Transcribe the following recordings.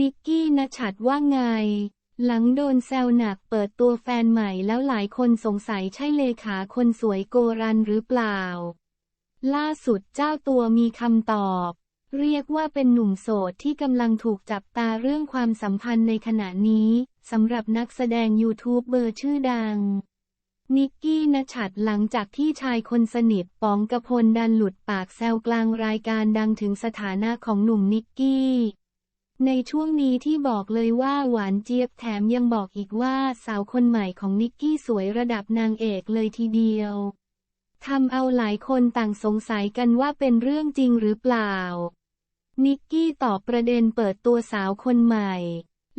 นิกกี้นชัดว่าไง หลังโดนแซวหนักเปิดตัวแฟนใหม่แล้วหลายคนสงสัยใช่เลขาคนสวยโกรันหรือเปล่า ล่าสุดเจ้าตัวมีคำตอบ เรียกว่าเป็นหนุ่มโสดที่กำลังถูกจับตาเรื่องความสัมพันธ์ในขณะนี้สำหรับนักแสดงยูทูบเบอร์ชื่อดัง นิกกี้นชัดหลังจากที่ชายคนสนิทป๋องกระพลดันหลุดปากแซวกลางรายการดังถึงสถานะของหนุ่มนิกกี้ ในช่วงนี้ที่บอกเลยว่าหวานเจี๊ยบแถมยังบอกอีกว่าสาวคนใหม่ของนิกกี้สวยระดับนางเอกเลยทีเดียวทำเอาหลายคนต่างสงสัยกันว่าเป็นเรื่องจริงหรือเปล่า นิกกี้ตอบประเด็นเปิดตัวสาวคนใหม่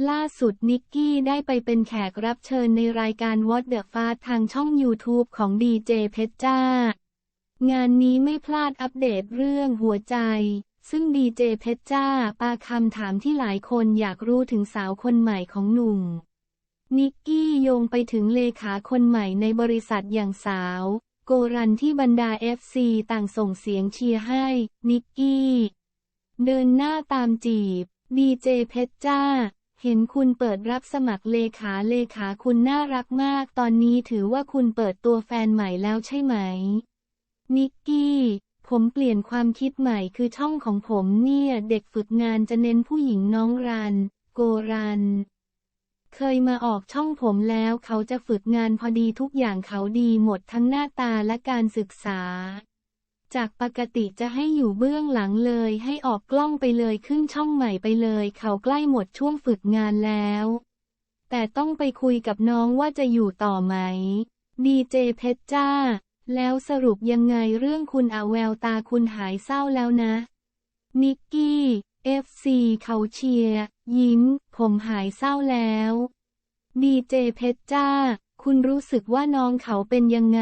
ล่าสุดนิกกี้ได้ไปเป็นแขกรับเชิญในรายการ What the f a s t ทางช่อง YouTube ของดีเจเพชรจ้า งานนี้ไม่พลาดอัปเดตเรื่องหัวใจ ซึ่งดีเจเพชรจ้าปาคำถามที่หลายคนอยากรู้ถึงสาวคนใหม่ของหนุ่ม นิกกี้โยงไปถึงเลขาคนใหม่ในบริษัทอย่างสาว โกรันที่บรรดา FC ต่างส่งเสียงเชียร์ให้ นิกกี้ เดินหน้าตามจีบ ดีเจเพชรจ้า เห็นคุณเปิดรับสมัครเลขาเลขาคุณน่ารักมาก ตอนนี้ถือว่าคุณเปิดตัวแฟนใหม่แล้วใช่ไหม นิกกี้ ผมเปลี่ยนความคิดใหม่คือช่องของผมเนี่ย เด็กฝึกงานจะเน้นผู้หญิงน้องรัน โกรัน เคยมาออกช่องผมแล้วเขาจะฝึกงานพอดีทุกอย่างเขาดีหมดทั้งหน้าตาและการศึกษา จากปกติจะให้อยู่เบื้องหลังเลย ให้ออกกล้องไปเลยขึ้นช่องใหม่ไปเลย เขาใกล้หมดช่วงฝึกงานแล้ว แต่ต้องไปคุยกับน้องว่าจะอยู่ต่อไหมดีเจเพชรจ้า แล้วสรุปยังไงเรื่องคุณอาแววตาคุณหายเศร้าแล้วนะ นิกกี้ FC เขาเชียร์ ยิ้ม ผมหายเศร้าแล้ว ดีเจเพชรจ้า คุณรู้สึกว่าน้องเขาเป็นยังไง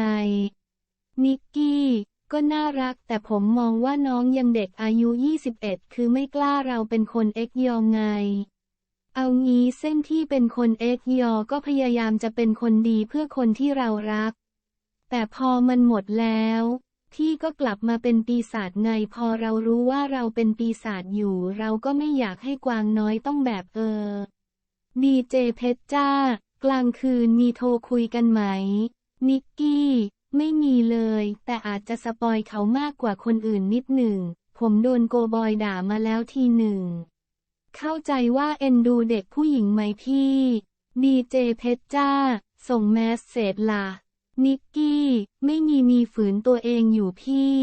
นิกกี้ ก็น่ารักแต่ผมมองว่าน้องยังเด็กอายุ 21 คือไม่กล้าเราเป็นคนเอ็กยองไง เอางี้เส้นที่เป็นคนเอ็กยอก็พยายามจะเป็นคนดีเพื่อคนที่เรารัก แต่พอมันหมดแล้วที่ก็กลับมาเป็นปีศาจไงพอเรารู้ว่าเราเป็นปีศาจอยู่ เราก็ไม่อยากให้กวางน้อยต้องแบบเออ ดีเจเพชรจ้า กลางคืนมีโทรคุยกันไหม นิกกี้ ไม่มีเลย แต่อาจจะสปอยเขามากกว่าคนอื่นนิดหนึ่ง ผมโดนโกบอยด่ามาแล้วทีหนึ่ง เข้าใจว่าเอ็นดูเด็กผู้หญิงไหมพี่ ดีเจเพชรจ้า ส่งแมสเสจล่ะ นิกกี้ ไม่มีมีฝืนตัวเองอยู่พี่